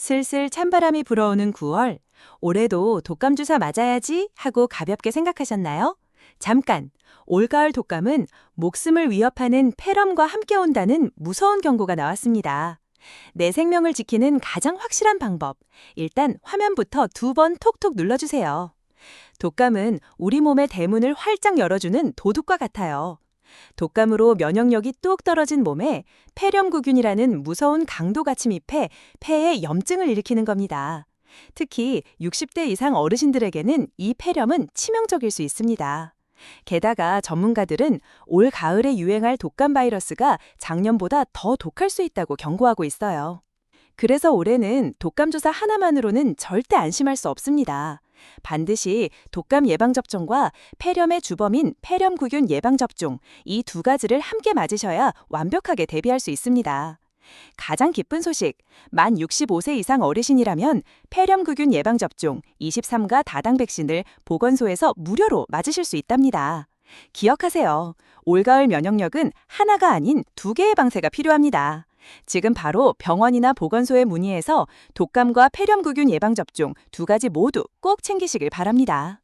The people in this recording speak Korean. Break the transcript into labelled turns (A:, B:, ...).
A: 슬슬 찬바람이 불어오는 9월. 올해도 독감 주사 맞아야지 하고 가볍게 생각하셨나요? 잠깐. 올가을 독감은 목숨을 위협하는 폐렴과 함께 온다는 무서운 경고가 나왔습니다. 내 생명을 지키는 가장 확실한 방법. 일단 화면부터 두 번 톡톡 눌러주세요. 독감은 우리 몸의 대문을 활짝 열어주는 도둑과 같아요. 독감으로 면역력이 뚝 떨어진 몸에 폐렴구균이라는 무서운 강도가 침입해 폐에 염증을 일으키는 겁니다. 특히 60대 이상 어르신들에게는 이 폐렴은 치명적일 수 있습니다. 게다가 전문가들은 올 가을에 유행할 독감 바이러스가 작년보다 더 독할 수 있다고 경고하고 있어요. 그래서 올해는 독감 주사 하나만으로는 절대 안심할 수 없습니다. 반드시 독감 예방접종과 폐렴의 주범인 폐렴구균 예방접종 이 두 가지를 함께 맞으셔야 완벽하게 대비할 수 있습니다. 가장 기쁜 소식, 만 65세 이상 어르신이라면 폐렴구균 예방접종 23가 다당 백신을 보건소에서 무료로 맞으실 수 있답니다. 기억하세요. 올가을 면역력은 하나가 아닌 두 개의 방세가 필요합니다. 지금 바로 병원이나 보건소에 문의해서 독감과 폐렴구균 예방접종 두 가지 모두 꼭 챙기시길 바랍니다.